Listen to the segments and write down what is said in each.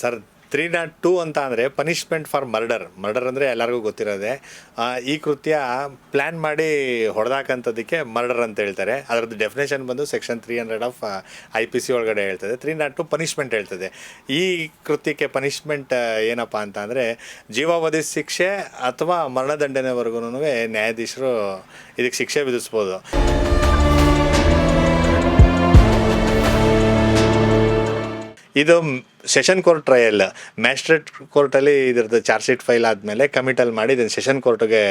Sir three not two ಅಂತ ಅಂದರೆ punishment for murder murder ಅಂದರೆ ಎಲ್ಲರಿಗೂ ಗೊತ್ತಿರೋದೆ. ಈ ಕೃತ್ಯ ಪ್ಲ್ಯಾನ್ ಮಾಡಿ ಹೊಡೆದಾಕಂಥದ್ದಕ್ಕೆ ಮರ್ಡರ್ ಅಂತ ಹೇಳ್ತಾರೆ. ಅದರದ್ದು ಡೆಫಿನೇಷನ್ ಬಂದು section three hundred of I P C ಒಳಗಡೆ ಹೇಳ್ತದೆ. ತ್ರೀ ನಾಟ್ ಟು ಪನಿಷ್ಮೆಂಟ್ ಹೇಳ್ತದೆ. ಈ ಕೃತ್ಯಕ್ಕೆ ಪನಿಷ್ಮೆಂಟ್ ಏನಪ್ಪ ಅಂತ ಅಂದರೆ ಜೀವಾವಧಿ ಶಿಕ್ಷೆ ಅಥವಾ ಮರಣದಂಡನೆವರೆಗೂ ನ್ಯಾಯಾಧೀಶರು ಇದಕ್ಕೆ ಶಿಕ್ಷೆ ವಿಧಿಸ್ಬೋದು. ಇದು ಸೆಷನ್ ಕೋರ್ಟ್ ಟ್ರಯಲ್. ಮ್ಯಾಜಿಸ್ಟ್ರೇಟ್ ಕೋರ್ಟಲ್ಲಿ ಇದ್ರದ್ದು ಚಾರ್ಜ್ ಶೀಟ್ ಫೈಲ್ ಆದಮೇಲೆ ಕಮಿಟಲ್ ಮಾಡಿ ಇದನ್ನು ಸೆಷನ್ ಕೋರ್ಟ್ಗೆ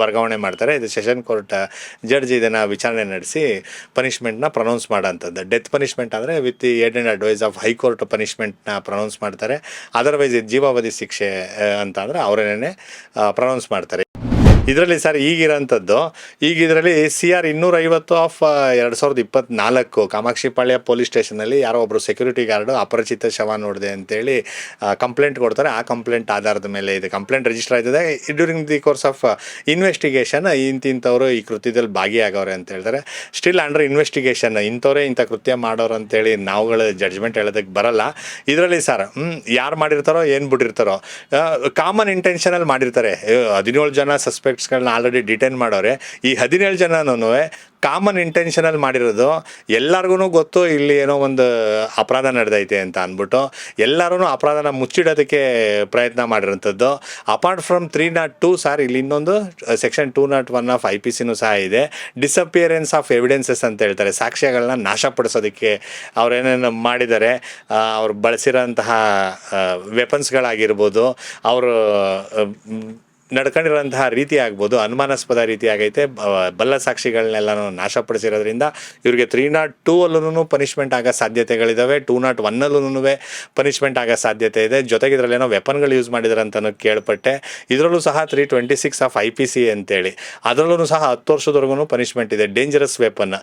ವರ್ಗಾವಣೆ ಮಾಡ್ತಾರೆ. ಇದು ಸೆಷನ್ ಕೋರ್ಟ್, ಜಡ್ಜ್ ಇದನ್ನು ವಿಚಾರಣೆ ನಡೆಸಿ ಪನಿಷ್ಮೆಂಟ್ನ ಪ್ರೊನೌನ್ಸ್ ಮಾಡೋಂಥದ್ದು. ಡೆತ್ ಪನಿಷ್ಮೆಂಟ್ ಆದರೆ with aid and advice of high court ಪನಿಷ್ಮೆಂಟ್ನ pronounce ಮಾಡ್ತಾರೆ. ಅದರ್ವೈಸ್ ಇದು ಜೀವಾವಧಿ ಶಿಕ್ಷೆ ಅಂತ ಅಂದರೆ ಅವರೇನೇ ಪ್ರೊನೌನ್ಸ್ ಮಾಡ್ತಾರೆ. ಇದರಲ್ಲಿ ಸರ್ ಈಗಿರೋಂಥದ್ದು, ಈಗ ಇದರಲ್ಲಿ ಸಿ ಆರ್ ಇನ್ನೂರೈವತ್ತು ಆಫ್ ಎರಡು ಸಾವಿರದ ಇಪ್ಪತ್ನಾಲ್ಕು ಕಾಮಾಕ್ಷಿಪಾಳ್ಯ ಪೊಲೀಸ್ ಸ್ಟೇಷನಲ್ಲಿ ಯಾರೋ ಒಬ್ಬರು ಸೆಕ್ಯೂರಿಟಿ ಗಾರ್ಡು ಅಪರಿಚಿತ ಶವ ನೋಡಿದೆ ಅಂತೇಳಿ ಕಂಪ್ಲೇಂಟ್ ಕೊಡ್ತಾರೆ. ಆ ಕಂಪ್ಲೇಂಟ್ ಆಧಾರದ ಮೇಲೆ ಇದು. ಕಂಪ್ಲೇಂಟ್ ರಿಜಿಸ್ಟರ್ ಆಯ್ತದೆ. During the course of investigation ಇಂತಿಂಥವ್ರು ಈ ಕೃತ್ಯದಲ್ಲಿ ಭಾಗಿಯಾಗವ್ರೆ ಅಂತ ಹೇಳ್ತಾರೆ. ಸ್ಟಿಲ್ ಅಂಡರ್ ಇನ್ವೆಸ್ಟಿಗೇಷನ್ ಇಂಥವ್ರೇ ಇಂಥ ಕೃತ್ಯ ಮಾಡೋರು ಅಂತೇಳಿ ನಾವುಗಳ ಜಡ್ಜ್ಮೆಂಟ್ ಹೇಳೋದಕ್ಕೆ ಬರಲ್ಲ. ಇದರಲ್ಲಿ ಸರ್ ಯಾರು ಮಾಡಿರ್ತಾರೋ ಏನು ಬಿಟ್ಟಿರ್ತಾರೋ ಕಾಮನ್ ಇಂಟೆನ್ಷನಲ್ಲಿ ಮಾಡಿರ್ತಾರೆ. ಹದಿನೇಳು ಜನ ಸಸ್ಪೆಕ್ಟ್ಸ್ಗಳನ್ನ ಆಲ್ರೆಡಿ ಡಿಟೈನ್ ಮಾಡೋರೆ. ಈ ಹದಿನೇಳು ಜನನೂ ಕಾಮನ್ ಇಂಟೆನ್ಷನಲ್ಲಿ ಮಾಡಿರೋದು ಎಲ್ಲರಿಗೂ ಗೊತ್ತು ಇಲ್ಲಿ ಏನೋ ಒಂದು ಅಪರಾಧ ನಡೆದೈತೆ ಅಂತ ಅಂದ್ಬಿಟ್ಟು ಎಲ್ಲರೂ ಅಪರಾಧನ ಮುಚ್ಚಿಡೋದಕ್ಕೆ ಪ್ರಯತ್ನ ಮಾಡಿರೋಂಥದ್ದು. Apart from three not two sir ಇಲ್ಲಿ ಇನ್ನೊಂದು section two not one of I P ಸಿನೂ ಸಹ ಇದೆ. ಡಿಸಪಿಯರೆನ್ಸ್ ಆಫ್ ಎವಿಡೆನ್ಸಸ್ ಅಂತ ಹೇಳ್ತಾರೆ. ಸಾಕ್ಷ್ಯಗಳನ್ನ ನಾಶಪಡಿಸೋದಕ್ಕೆ ಅವ್ರೇನೇನು ಮಾಡಿದ್ದಾರೆ. ಅವ್ರು ಬಳಸಿರೋಂತಹ ವೆಪನ್ಸ್ಗಳಾಗಿರ್ಬೋದು ಅವರು ನಡ್ಕೊಂಡಿರೋಂತಹ ರೀತಿ ಆಗ್ಬೋದು, ಅನುಮಾನಾಸ್ಪದ ರೀತಿ ಆಗೈತೆ. ಬಲ್ಲ ಸಾಕ್ಷಿಗಳನ್ನೆಲ್ಲನೂ ನಾಶಪಡಿಸಿರೋದ್ರಿಂದ ಇವರಿಗೆ ತ್ರೀ ನಾಟ್ ಟೂ ಅಲ್ಲೂ ಪನಿಷ್ಮೆಂಟ್ ಆಗೋ ಸಾಧ್ಯತೆಗಳಿದ್ದಾವೆ ಟೂ ನಾಟ್ ಒನ್ನಲ್ಲೂ ಪನಿಷ್ಮೆಂಟ್ ಆಗೋ ಸಾಧ್ಯತೆ ಇದೆ. ಜೊತೆಗೆ ಇದರಲ್ಲೇನೋ ವೆಪನ್ಗಳು ಯೂಸ್ ಮಾಡಿದ್ದಾರೆ ಕೇಳ್ಪಟ್ಟೆ. ಇದರಲ್ಲೂ ಸಹ three twenty six of I P C ಅಂತೇಳಿ. ಅದರಲ್ಲೂ ಸಹ ಹತ್ತು ವರ್ಷದವರೆಗೂ ಪನಿಷ್ಮೆಂಟ್ ಇದೆ. ಡೇಂಜರಸ್ ವೆಪನ್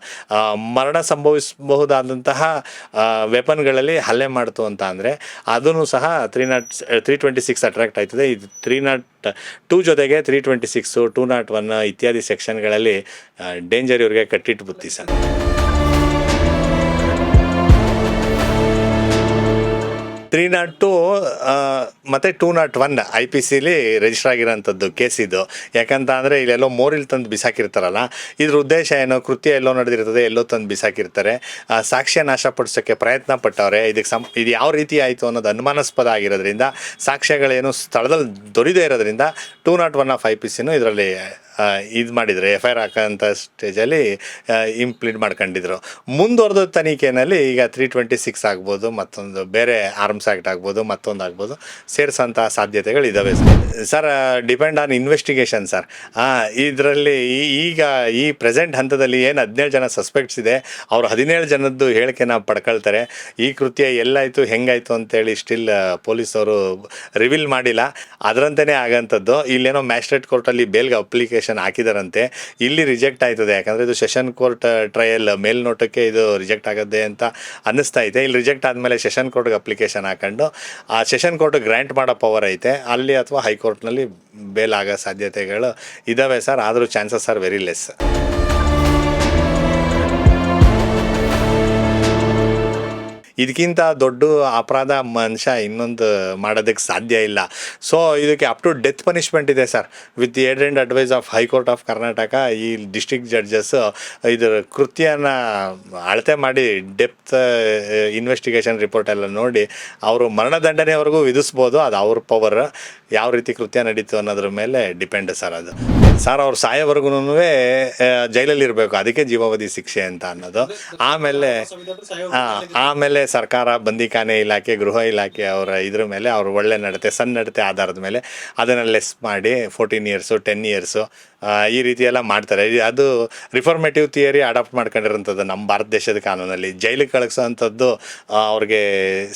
ಮರಣ ಸಂಭವಿಸಬಹುದಾದಂತಹ ವೆಪನ್ಗಳಲ್ಲಿ ಹಲ್ಲೆ ಮಾಡ್ತು ಅಂತ ಅಂದರೆ ಅದನ್ನು ಸಹ three not three twenty six attract ಆಯ್ತದೆ. ಇದು ತ್ರೀ ನಾಟ್ ಟೂ ಜೊತೆಗೆ three twenty six two not one ಇತ್ಯಾದಿ ಸೆಕ್ಷನ್ಗಳಲ್ಲಿ ಡೇಂಜರ್ ಇವ್ರಿಗೆ ಕಟ್ಟಿಟ್ಟು ಬುತ್ತಿ ಸರ್. ತ್ರೀ ನಾಟ್ ಟು ಮತ್ತು two not one I P ಸಿಲಿ register ಆಗಿರೋಂಥದ್ದು ಕೇಸ್ ಇದು. ಯಾಕಂತ ಅಂದರೆ ಇಲ್ಲೆಲ್ಲೋ ಮೋರಿಲ್ ತಂದು ಬಿಸಾಕಿರ್ತಾರಲ್ಲ, ಇದ್ರ ಉದ್ದೇಶ ಏನೋ? ಕೃತ್ಯ ಎಲ್ಲೋ ನಡೆದಿರ್ತದೆ, ಎಲ್ಲೋ ತಂದು ಬಿಸಾಕಿರ್ತಾರೆ. ಸಾಕ್ಷ್ಯ ನಾಶಪಡಿಸೋಕ್ಕೆ ಪ್ರಯತ್ನ ಪಟ್ಟವ್ರೆ. ಇದಕ್ಕೆ ಸಂ, ಇದು ಯಾವ ರೀತಿ ಆಯಿತು ಅನ್ನೋದು ಅನುಮಾನಾಸ್ಪದ ಆಗಿರೋದ್ರಿಂದ, ಸಾಕ್ಷ್ಯಗಳೇನು ಸ್ಥಳದಲ್ಲಿ ದೊರೆಯದೇ ಇರೋದ್ರಿಂದ, two not one of I P ಸಿನೂ ಇದರಲ್ಲಿ ಇದು ಮಾಡಿದರು ಎಫ್ ಐ ಆರ್ ಹಾಕೋಂಥ ಸ್ಟೇಜಲ್ಲಿ ಇಂಪ್ಲೀಟ್ ಮಾಡ್ಕೊಂಡಿದ್ರು. ಮುಂದುವರೆದ ತನಿಖೆಯಲ್ಲಿ ಈಗ ತ್ರೀ ಟ್ವೆಂಟಿ ಸಿಕ್ಸ್ ಆಗ್ಬೋದು, ಮತ್ತೊಂದು ಬೇರೆ ಆರ್ಮ್ಸ್ ಆ್ಯಕ್ಟ್ ಆಗ್ಬೋದು, ಮತ್ತೊಂದು ಆಗ್ಬೋದು ಸೇರಿಸೋಂಥ ಸಾಧ್ಯತೆಗಳು ಇದ್ದಾವೆ sir depend on investigation sir ಇದರಲ್ಲಿ ಈಗ ಈ ಪ್ರೆಸೆಂಟ್ ಹಂತದಲ್ಲಿ ಏನು ಹದಿನೇಳು ಜನ ಸಸ್ಪೆಕ್ಟ್ಸ್ ಇದೆ, ಅವರು ಹದಿನೇಳು ಜನದ್ದು ಹೇಳಿಕೆನ ಪಡ್ಕೊಳ್ತಾರೆ. ಈ ಕೃತ್ಯ ಎಲ್ಲಾಯಿತು, ಹೆಂಗಾಯಿತು ಅಂತೇಳಿ ಸ್ಟಿಲ್ ಪೊಲೀಸವರು ರಿವೀಲ್ ಮಾಡಿಲ್ಲ. ಅದರಂತೆಯೇ ಆಗೋಂಥದ್ದು. ಇಲ್ಲೇನೋ ಮ್ಯಾಜಿಸ್ಟ್ರೇಟ್ ಕೋರ್ಟಲ್ಲಿ ಬೇಲ್ಗೆ ಅಪ್ಲಿಕೇಶನ್ ಹಾಕಿದಾರಂತೆ. ಇಲ್ಲಿ ರಿಜೆಕ್ಟ್ ಆಯ್ತದೆ. ಯಾಕಂದರೆ ಇದು ಸೆಷನ್ ಕೋರ್ಟ್ ಟ್ರಯಲ್ ಮೇಲ್ನೋಟಕ್ಕೆ ಇದು ರಿಜೆಕ್ಟ್ ಆಗುತ್ತೆ ಅಂತ ಅನ್ನಿಸ್ತಾ ಇದೆ. ಇಲ್ಲಿ ರಿಜೆಕ್ಟ್ ಆದಮೇಲೆ ಸೆಷನ್ ಕೋರ್ಟ್ಗೆ ಅಪ್ಲಿಕೇಶನ್ ಹಾಕೊಂಡು, ಆ ಸೆಷನ್ ಕೋರ್ಟ್ ಗ್ರ್ಯಾಂಟ್ ಮಾಡೋ ಪವರ್ ಐತೆ. ಅಲ್ಲಿ ಅಥವಾ ಹೈಕೋರ್ಟ್ನಲ್ಲಿ ಬೇಲ್ ಆಗೋ ಸಾಧ್ಯತೆಗಳು ಇದ್ದಾವೆ ಸರ್. ಆದರೂ ಚಾನ್ಸಸ್ ಆರ್ ವೆರಿ ಲೆಸ್ ಇದಕ್ಕಿಂತ ದೊಡ್ಡ ಅಪರಾಧ ಮನುಷ್ಯ ಇನ್ನೊಂದು ಮಾಡೋದಕ್ಕೆ ಸಾಧ್ಯ ಇಲ್ಲ. ಸೊ ಇದಕ್ಕೆ ಅಪ್ ಟು ಡೆತ್ ಪನಿಷ್ಮೆಂಟ್ ಇದೆ sir with aid and advice of high court of Karnataka ಈ ಡಿಸ್ಟಿಕ್ ಜಡ್ಜಸ್ ಇದರ ಕೃತ್ಯನ ಅಳತೆ ಮಾಡಿ ಡೆಪ್ತ್ ಇನ್ವೆಸ್ಟಿಗೇಷನ್ ರಿಪೋರ್ಟ್ ಎಲ್ಲ ನೋಡಿ ಅವರು ಮರಣದಂಡನೆವರೆಗೂ ವಿಧಿಸ್ಬೋದು. ಅದು ಅವ್ರ ಪವರ್ ಯಾವ ರೀತಿ ಕೃತ್ಯ ನಡೀತು ಅನ್ನೋದ್ರ ಮೇಲೆ ಡಿಪೆಂಡ್ ಸರ್ ಅದು. ಸರ್ ಅವ್ರು ಸಾಯೋವರೆಗೂ ಜೈಲಲ್ಲಿ ಇರಬೇಕು ಅದಕ್ಕೆ ಜೀವಾವಧಿ ಶಿಕ್ಷೆ ಅಂತ ಅನ್ನೋದು. ಆಮೇಲೆ ಆಮೇಲೆ ಸರ್ಕಾರ ಬಂದಿಖಾನೆ ಇಲಾಖೆ, ಗೃಹ ಇಲಾಖೆ ಅವರ ಇದ್ರ ಮೇಲೆ ಅವ್ರು ಒಳ್ಳೆ ನಡತೆ, ಸಣ್ಣ ನಡತೆ ಆಧಾರದ ಮೇಲೆ ಅದನ್ನು ಲೆಸ್ ಮಾಡಿ ಫೋರ್ಟೀನ್ ಇಯರ್ಸು ಟೆನ್ ಇಯರ್ಸು ಈ ರೀತಿ ಎಲ್ಲ ಮಾಡ್ತಾರೆ ಅದು ರಿಫಾರ್ಮೇಟಿವ್ ಥಿಯರಿ ಅಡಾಪ್ಟ್ ಮಾಡ್ಕೊಂಡಿರೋಂಥದ್ದು ನಮ್ಮ ಭಾರತ ದೇಶದ ಕಾನೂನಲ್ಲಿ. ಜೈಲಿಗೆ ಕಳಿಸೋವಂಥದ್ದು ಅವ್ರಿಗೆ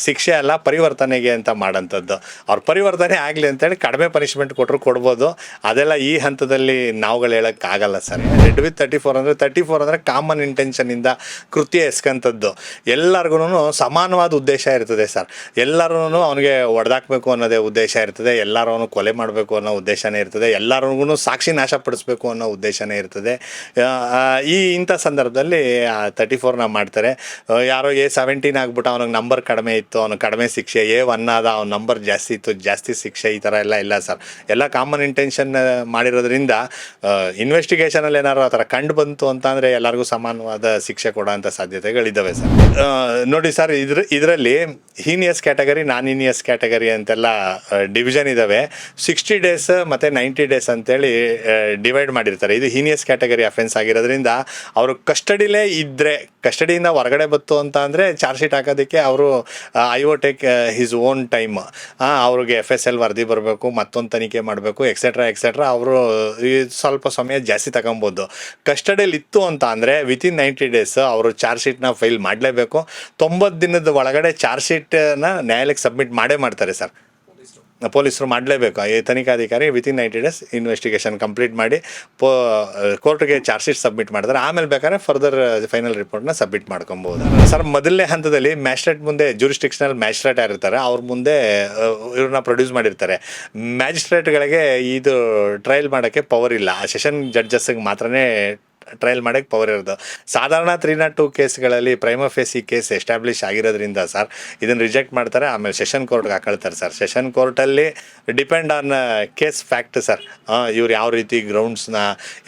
ಶಿಕ್ಷೆ ಅಲ್ಲ, ಪರಿವರ್ತನೆಗೆ ಅಂತ ಮಾಡೋಂಥದ್ದು. ಅವ್ರ ಪರಿವರ್ತನೆ ಆಗಲಿ ಅಂತೇಳಿ ಕಡಿಮೆ ಪನಿಷ್ಮೆಂಟ್ ಕೊಟ್ಟರು ಕೊಡ್ಬೋದು. ಅದೆಲ್ಲ ಈ ಹಂತದಲ್ಲಿ ನಾವುಗಳು ಹೇಳೋಕ್ಕಾಗಲ್ಲ sir. Read with thirty four ಅಂದರೆ ತರ್ಟಿ ಫೋರ್ ಅಂದರೆ ಕಾಮನ್ ಇಂಟೆನ್ಷನಿಂದ ಕೃತ್ಯ ಎಸ್ಕಂಥದ್ದು. ಎಲ್ಲರಿಗೂ ಸಮಾನವಾದ ಉದ್ದೇಶ ಇರ್ತದೆ ಸರ್. ಎಲ್ಲರೂ ಅವನಿಗೆ ಹೊಡೆದಾಕ್ಬೇಕು ಅನ್ನೋದೇ ಉದ್ದೇಶ ಇರ್ತದೆ. ಎಲ್ಲರೂ ಕೊಲೆ ಮಾಡಬೇಕು ಅನ್ನೋ ಉದ್ದೇಶನೇ ಇರ್ತದೆ. ಎಲ್ಲರಿಗೂ ಸಾಕ್ಷಿ ನಾಶ ಪಡಿಸ್ಬೇಕು ಅನ್ನೋ ಉದ್ದೇಶನೇ ಇರ್ತದೆ. ಈ ಇಂಥ ಸಂದರ್ಭದಲ್ಲಿ ತರ್ಟಿ ಫೋರ್ನ ಮಾಡ್ತಾರೆ. ಯಾರೋ ಎ ಸೆವೆಂಟೀನ್ ಆಗ್ಬಿಟ್ಟು ಅವನಿಗೆ ನಂಬರ್ ಕಡಿಮೆ ಇತ್ತು ಅವನು ಕಡಿಮೆ ಶಿಕ್ಷೆ ಎ ಒನ್ ಆದ ಅವ್ನ ನಂಬರ್ ಜಾಸ್ತಿ ಇತ್ತು, ಜಾಸ್ತಿ ಶಿಕ್ಷೆ ಈ ಥರ ಎಲ್ಲ ಇಲ್ಲ ಸರ್. ಎಲ್ಲ ಕಾಮನ್ ಇಂಟೆನ್ಷನ್ ಮಾಡಿರೋದ್ರಿಂದ ಇನ್ವೆಸ್ಟಿಗೇಷನಲ್ಲಿ ಏನಾದ್ರು ಆ ಥರ ಕಂಡು ಬಂತು ಅಂತ ಎಲ್ಲರಿಗೂ ಸಮಾನವಾದ ಶಿಕ್ಷೆ ಕೊಡೋಂಥ ಸಾಧ್ಯತೆಗಳಿದ್ದಾವೆ ಸರ್. ನೋಡಿ ಸರ್, ಇದ್ರ, ಇದರಲ್ಲಿ heinous category non heinous category ಅಂತೆಲ್ಲ ಡಿವಿಷನ್ ಇದ್ದಾವೆ. ಸಿಕ್ಸ್ಟಿ ಡೇಸ್ ಮತ್ತು ನೈಂಟಿ ಡೇಸ್ ಅಂತೇಳಿ ಡಿವೈಡ್ ಮಾಡಿರ್ತಾರೆ. ಇದು ಹೀನಿಯಸ್ ಕ್ಯಾಟಗರಿ ಅಫೆನ್ಸ್ ಆಗಿರೋದ್ರಿಂದ ಅವರು ಕಸ್ಟಡಿಲೇ ಇದ್ದರೆ ಕಸ್ಟಡಿಯಿಂದ ಹೊರಗಡೆ ಬತ್ತು ಅಂತ ಅಂದರೆ ಚಾರ್ಜ್ ಶೀಟ್ ಹಾಕೋದಕ್ಕೆ ಅವರು I O take his own time ಅವ್ರಿಗೆ ಎಫ್ ಎಸ್ ಎಲ್ ವರದಿ ಬರಬೇಕು, ಮತ್ತೊಂದು ತನಿಖೆ ಮಾಡಬೇಕು ಎಕ್ಸೆಟ್ರಾ ಎಕ್ಸೆಟ್ರಾ ಅವರು ಸ್ವಲ್ಪ ಸಮಯ ಜಾಸ್ತಿ ತಗೊಬೋದು. ಕಸ್ಟಡಿಯಲ್ಲಿ ಇತ್ತು ಅಂತ ಅಂದರೆ ವಿತಿನ್ ನೈಂಟಿ ಡೇಸ್ ಅವರು ಚಾರ್ಜ್ ಶೀಟ್ನ ಫೈಲ್ ಮಾಡಲೇಬೇಕು. ತೊಂಬತ್ತು ದಿನದ ಒಳಗಡೆ ಚಾರ್ಜ್ ಶೀಟನ್ನ ನ್ಯಾಯಾಲಯಕ್ಕೆ ಸಬ್ಮಿಟ್ ಮಾಡೇ ಮಾಡ್ತಾರೆ ಸರ್. ಪೊಲೀಸರು ಮಾಡಲೇಬೇಕು. ಈ ತನಿಖಾಧಿಕಾರಿ within ninety days investigation complete ಮಾಡಿ ಪೋ ಕೋರ್ಟ್ಗೆ ಚಾರ್ಜ್ ಶೀಟ್ ಸಬ್ಮಿಟ್ ಮಾಡ್ತಾರೆ ಆಮೇಲೆ ಬೇಕಾದ್ರೆ ಫರ್ದರ್ ಫೈನಲ್ ರಿಪೋರ್ಟ್ನ ಸಬ್ಮಿಟ್ ಮಾಡ್ಕೊಬೋದು. ಸರ್ ಮೊದಲನೇ ಹಂತದಲ್ಲಿ ಮ್ಯಾಜಿಸ್ಟ್ರೇಟ್ ಮುಂದೆ ಜೂರಿಸ್ಟಿಕ್ಷನಲ್ ಮ್ಯಾಜಿಸ್ಟ್ರೇಟ್ ಯಾರಿರ್ತಾರೆ ಅವ್ರ ಮುಂದೆ ಆ, ಇವ್ರನ್ನ ಪ್ರೊಡ್ಯೂಸ್ ಮಾಡಿರ್ತಾರೆ. ಮ್ಯಾಜಿಸ್ಟ್ರೇಟ್ಗಳಿಗೆ ಇದು ಟ್ರಯಲ್ ಮಾಡೋಕ್ಕೆ ಪವರ್ ಇಲ್ಲ. ಆ ಸೆಷನ್ ಜಡ್ಜಸ್ಗೆ ಮಾತ್ರನೇ ಟ್ರಯಲ್ ಮಾಡೋಕ್ಕೆ ಪವರ್ ಇರೋದು. ಸಾಧಾರಣ ತ್ರೀ ನಾಟ್ ಟು ಕೇಸ್ಗಳಲ್ಲಿ ಪ್ರೈಮ ಫೇಸಿ ಕೇಸ್ ಎಸ್ಟಾಬ್ಲಿಷ್ ಆಗಿರೋದ್ರಿಂದ ಸರ್ ಇದನ್ನು ರಿಜೆಕ್ಟ್ ಮಾಡ್ತಾರೆ, ಆಮೇಲೆ ಸೆಷನ್ ಕೋರ್ಟ್ಗೆ ಹಾಕೊಳ್ತಾರೆ ಸರ್ ಸೆಷನ್ ಕೋರ್ಟಲ್ಲಿ depend on case fact sir ಇವ್ರು ಯಾವ ರೀತಿ ಗ್ರೌಂಡ್ಸ್ನ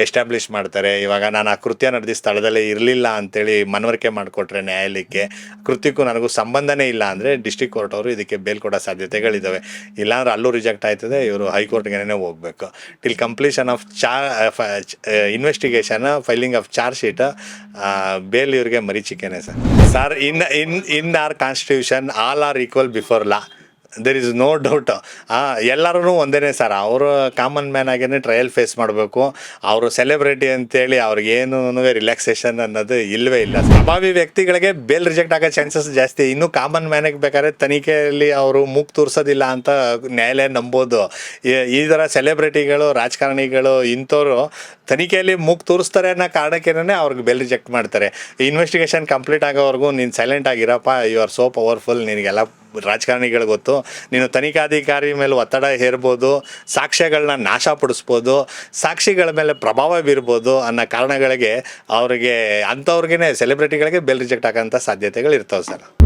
ಎಸ್ಟಾಬ್ಲಿಷ್ ಮಾಡ್ತಾರೆ. ಇವಾಗ ನಾನು ಆ ಕೃತ್ಯ ನಡೆದ ಸ್ಥಳದಲ್ಲೇ ಇರಲಿಲ್ಲ ಅಂತೇಳಿ ಮನವರಿಕೆ ಮಾಡಿಕೊಟ್ರೆ ನ್ಯಾಯಾಲಯಕ್ಕೆ, ಕೃತ್ಯಕ್ಕೂ ನನಗೂ ಸಂಬಂಧನೇ ಇಲ್ಲ ಅಂದರೆ ಡಿಸ್ಟಿಕ್ ಕೋರ್ಟ್ ಅವರು ಇದಕ್ಕೆ ಬೇಲ್ ಕೊಡೋ ಸಾಧ್ಯತೆಗಳಿದ್ದಾವೆ ಇಲ್ಲಾಂದ್ರೆ ಅಲ್ಲೂ ರಿಜೆಕ್ಟ್ ಆಯ್ತದೆ, ಇವರು ಹೈಕೋರ್ಟ್ಗೆ ಹೋಗಬೇಕು. ಟಿಲ್ ಕಂಪ್ಲೀಷನ್ ಆಫ್ ಚಾ investigation filing of charge sheet bail ಇವ್ರಿಗೆ ಮರಿಚಿಕೆನೆ sir. Sir in in in our constitution all are equal before law there is no doubt ಎಲ್ಲರೂ ಒಂದೇ ಸರ್ ಅವರು ಕಾಮನ್ ಮ್ಯಾನ್ ಆಗೇನೆ ಟ್ರಯಲ್ ಫೇಸ್ ಮಾಡಬೇಕು. ಅವರು ಸೆಲೆಬ್ರಿಟಿ ಅಂತೇಳಿ ಅವ್ರಿಗೇನು ರಿಲ್ಯಾಕ್ಸೇಷನ್ ಅನ್ನೋದು ಇಲ್ಲವೇ ಇಲ್ಲ. ಪ್ರಭಾವಿ ವ್ಯಕ್ತಿಗಳಿಗೆ ಬೇಲ್ ರಿಜೆಕ್ಟ್ ಆಗೋ ಚಾನ್ಸಸ್ ಜಾಸ್ತಿ. ಇನ್ನು ಕಾಮನ್ ಮ್ಯಾನಿಗೆ ಬೇಕಾದ್ರೆ ತನಿಖೆಯಲ್ಲಿ ಅವರು ಮೂಗ್ ತೋರಿಸೋದಿಲ್ಲ ಅಂತ ನ್ಯಾಯಾಲಯ ನಂಬೋದು. ಈ ಥರ ಸೆಲೆಬ್ರಿಟಿಗಳು ರಾಜಕಾರಣಿಗಳು ಇಂಥವ್ರು ತನಿಖೆಯಲ್ಲಿ ಮೂಗ್ ತೋರಿಸ್ತಾರೆ ಅನ್ನೋ ಕಾರಣಕ್ಕೇನೆ ಅವ್ರಿಗೆ ಬೇಲ್ ರಿಜೆಕ್ಟ್ ಮಾಡ್ತಾರೆ. ಇನ್ವೆಸ್ಟಿಗೇಷನ್ ಕಂಪ್ಲೀಟ್ ಆಗೋವರೆಗೂ ನೀನು ಸೈಲೆಂಟ್ ಆಗಿರಪ್ಪ. ಯು ಆರ್ ಸೋ ಪವರ್ಫುಲ್ ನಿನಗೆಲ್ಲ ರಾಜಕಾರಣಿಗಳು ಗೊತ್ತು. ನೀನು ತನಿಖಾಧಿಕಾರಿ ಮೇಲೆ ಒತ್ತಡ ಹೇರ್ಬೋದು ಸಾಕ್ಷ್ಯಗಳನ್ನ ನಾಶ ಪಡಿಸ್ಬೋದು, ಸಾಕ್ಷಿಗಳ ಮೇಲೆ ಪ್ರಭಾವ ಬೀರ್ಬೋದು ಅನ್ನೋ ಕಾರಣಗಳಿಗೆ ಅವ್ರಿಗೆ ಅಂಥವ್ರಿಗೆ ಸೆಲೆಬ್ರಿಟಿಗಳಿಗೆ ಬೆಲ್ ರಿಜೆಕ್ಟ್ ಆಗೋಂಥ ಸಾಧ್ಯತೆಗಳು ಇರ್ತವೆ ಸರ್.